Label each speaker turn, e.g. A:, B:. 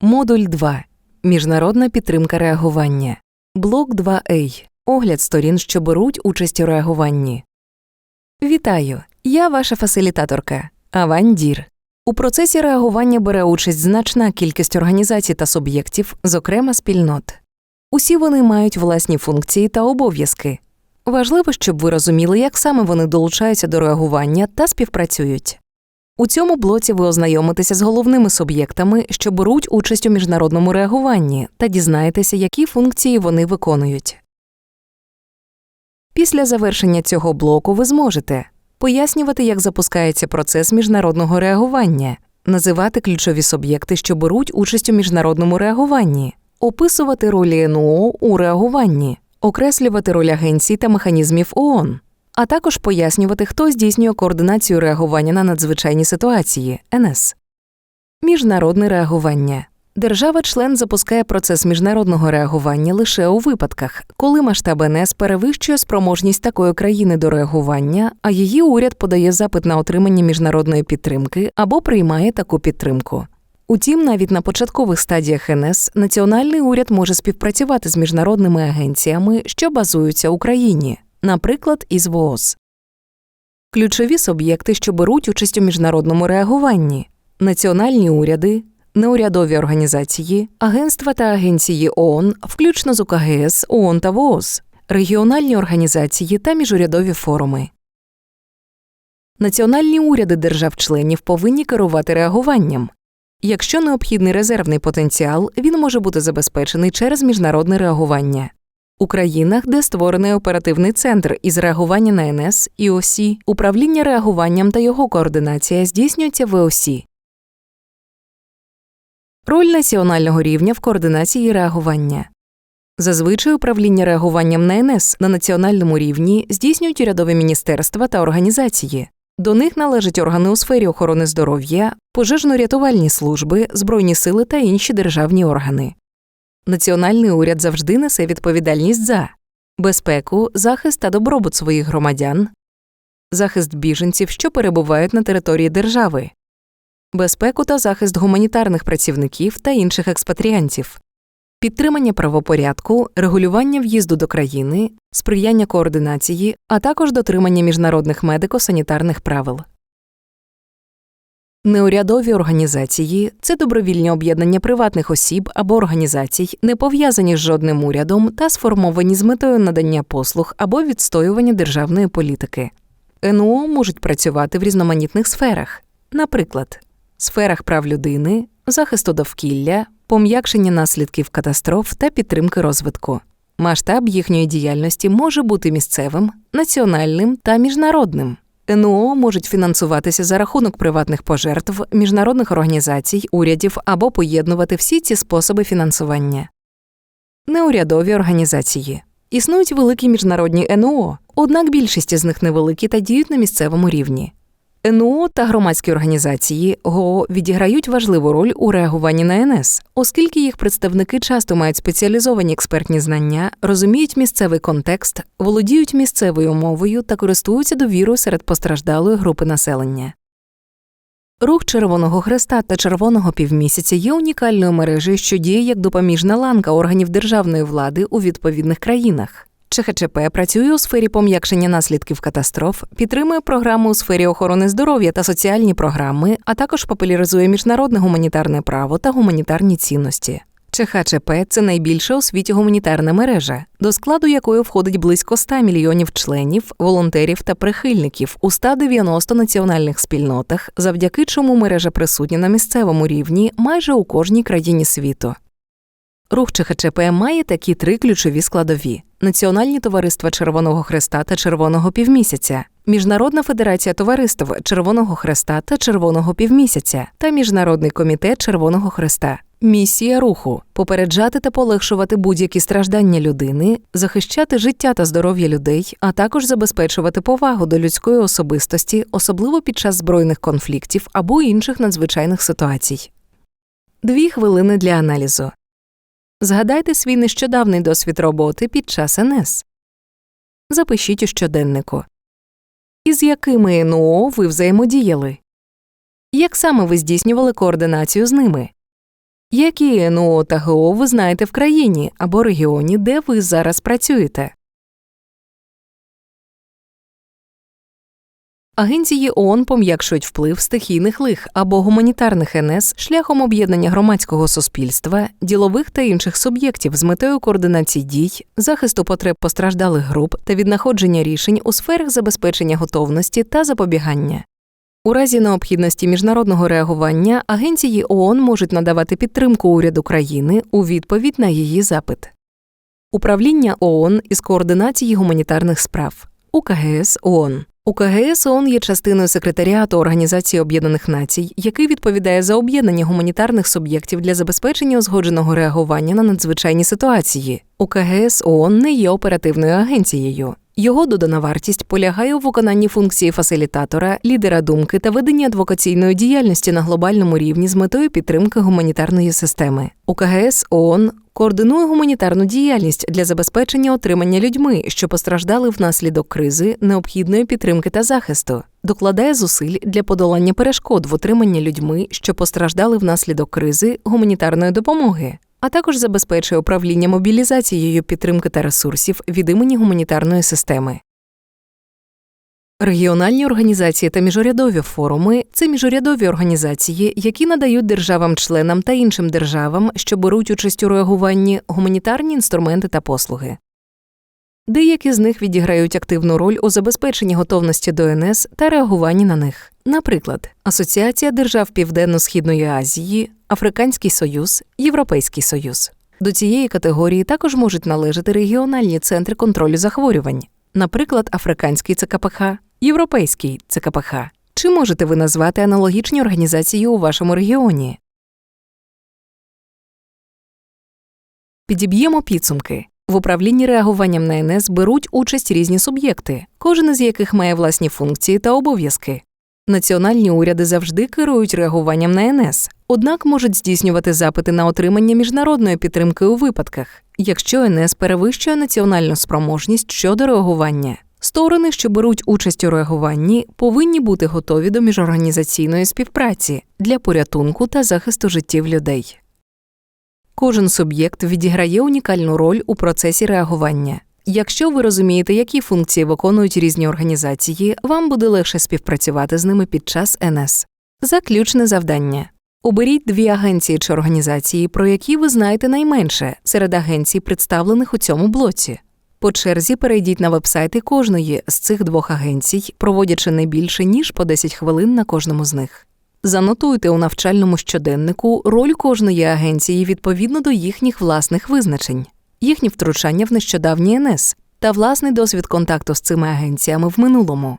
A: Модуль 2. Міжнародна підтримка реагування. Блок 2А. Огляд сторін, що беруть участь у реагуванні. Вітаю! Я ваша фасилітаторка Авань Дір. У процесі реагування бере участь значна кількість організацій та суб'єктів, зокрема спільнот. Усі вони мають власні функції та обов'язки. Важливо, щоб ви розуміли, як саме вони долучаються до реагування та співпрацюють. У цьому блоці ви ознайомитеся з головними суб'єктами, що беруть участь у міжнародному реагуванні, та дізнаєтеся, які функції вони виконують. Після завершення цього блоку ви зможете пояснювати, як запускається процес міжнародного реагування, називати ключові суб'єкти, що беруть участь у міжнародному реагуванні, описувати ролі НУО у реагуванні, окреслювати роль агенцій та механізмів ООН, а також пояснювати, хто здійснює координацію реагування на надзвичайні ситуації НС. Міжнародне реагування. Держава-член запускає процес міжнародного реагування лише у випадках, коли масштаб НС перевищує спроможність такої країни до реагування, а її уряд подає запит на отримання міжнародної підтримки або приймає таку підтримку. Утім, навіть на початкових стадіях НС національний уряд може співпрацювати з міжнародними агенціями, що базуються в Україні, наприклад, із ВООЗ. Ключові суб'єкти, що беруть участь у міжнародному реагуванні, національні уряди, неурядові організації, агентства та агенції ООН, включно з УКГС, ООН та ВООЗ, регіональні організації та міжурядові форуми. Національні уряди держав-членів повинні керувати реагуванням. Якщо необхідний резервний потенціал, він може бути забезпечений через міжнародне реагування. У країнах, де створений оперативний центр із реагування на НС і ОСІ, управління реагуванням та його координація здійснюється в ОСІ. Роль національного рівня в координації реагування. Зазвичай управління реагуванням на НС на національному рівні здійснюють урядові міністерства та організації. До них належать органи у сфері охорони здоров'я, пожежно-рятувальні служби, збройні сили та інші державні органи. Національний уряд завжди несе відповідальність за безпеку, захист та добробут своїх громадян, захист біженців, що перебувають на території держави, безпеку та захист гуманітарних працівників та інших експатріантів, підтримання правопорядку, регулювання в'їзду до країни, сприяння координації, а також дотримання міжнародних медико-санітарних правил. Неурядові організації це добровільні об'єднання приватних осіб або організацій, не пов'язані з жодним урядом та сформовані з метою надання послуг або відстоювання державної політики. НУО можуть працювати в різноманітних сферах, наприклад, сферах прав людини, захисту довкілля, пом'якшення наслідків катастроф та підтримки розвитку. Масштаб їхньої діяльності може бути місцевим, національним та міжнародним. НУО можуть фінансуватися за рахунок приватних пожертв, міжнародних організацій, урядів або поєднувати всі ці способи фінансування. Неурядові організації існують великі міжнародні НУО, однак більшість з них невеликі та діють на місцевому рівні. НУО та громадські організації ГО відіграють важливу роль у реагуванні на НС, оскільки їх представники часто мають спеціалізовані експертні знання, розуміють місцевий контекст, володіють місцевою мовою та користуються довірою серед постраждалої групи населення. Рух Червоного Хреста та Червоного півмісяця є унікальною мережею, що діє як допоміжна ланка органів державної влади у відповідних країнах. ЧХЧП працює у сфері пом'якшення наслідків катастроф, підтримує програми у сфері охорони здоров'я та соціальні програми, а також популяризує міжнародне гуманітарне право та гуманітарні цінності. ЧХЧП – це найбільша у світі гуманітарна мережа, до складу якої входить близько 100 мільйонів членів, волонтерів та прихильників у 190 національних спільнотах, завдяки чому мережа присутня на місцевому рівні майже у кожній країні світу. Рух ЧХЧП має такі три ключові складові: Національні товариства Червоного Хреста та Червоного півмісяця, Міжнародна федерація товариств Червоного Хреста та Червоного півмісяця та Міжнародний комітет Червоного Хреста. Місія руху попереджати та полегшувати будь-які страждання людини, захищати життя та здоров'я людей, а також забезпечувати повагу до людської особистості, особливо під час збройних конфліктів або інших надзвичайних ситуацій. Дві хвилини для аналізу. Згадайте свій нещодавний досвід роботи під час НС. Запишіть у щоденнику. Із якими НО ви взаємодіяли? Як саме ви здійснювали координацію з ними? Які НО та ГО ви знаєте в країні або регіоні, де ви зараз працюєте? Агенції ООН пом'якшують вплив стихійних лих або гуманітарних НС шляхом об'єднання громадського суспільства, ділових та інших суб'єктів з метою координації дій, захисту потреб постраждалих груп та віднаходження рішень у сферах забезпечення готовності та запобігання. У разі необхідності міжнародного реагування агенції ООН можуть надавати підтримку уряду країни у відповідь на її запит. Управління ООН із координації гуманітарних справ УКГС ООН. УКГС ООН є частиною секретаріату Організації Об'єднаних Націй, який відповідає за об'єднання гуманітарних суб'єктів для забезпечення узгодженого реагування на надзвичайні ситуації. УКГС ООН не є оперативною агенцією. Його додана вартість полягає у виконанні функції фасилітатора, лідера думки та ведення адвокаційної діяльності на глобальному рівні з метою підтримки гуманітарної системи. УКГС ООН координує гуманітарну діяльність для забезпечення отримання людьми, що постраждали внаслідок кризи, необхідної підтримки та захисту, докладає зусиль для подолання перешкод в отриманні людьми, що постраждали внаслідок кризи гуманітарної допомоги. А також забезпечує управління мобілізацією підтримки та ресурсів від імені гуманітарної системи. Регіональні організації та міжурядові форуми це міжурядові організації, які надають державам-членам та іншим державам, що беруть участь у реагуванні, гуманітарні інструменти та послуги. Деякі з них відіграють активну роль у забезпеченні готовності до НС та реагуванні на них. Наприклад, Асоціація держав Південно-Східної Азії, Африканський Союз, Європейський Союз. До цієї категорії також можуть належати регіональні центри контролю захворювань, наприклад, Африканський ЦКПХ, Європейський ЦКПХ. Чи можете ви назвати аналогічні організації у вашому регіоні? Підіб'ємо підсумки. В управлінні реагуванням на НС беруть участь різні суб'єкти, кожен із яких має власні функції та обов'язки. Національні уряди завжди керують реагуванням на НС, однак можуть здійснювати запити на отримання міжнародної підтримки у випадках, якщо НС перевищує національну спроможність щодо реагування. Сторони, що беруть участь у реагуванні, повинні бути готові до міжорганізаційної співпраці для порятунку та захисту життів людей. Кожен суб'єкт відіграє унікальну роль у процесі реагування. Якщо ви розумієте, які функції виконують різні організації, вам буде легше співпрацювати з ними під час НС. Заключне завдання. Оберіть дві агенції чи організації, про які ви знаєте найменше серед агенцій, представлених у цьому блоці. По черзі перейдіть на вебсайти кожної з цих двох агенцій, проводячи не більше ніж по 10 хвилин на кожному з них. Занотуйте у навчальному щоденнику роль кожної агенції відповідно до їхніх власних визначень, їхні втручання в нещодавній НС та власний досвід контакту з цими агенціями в минулому.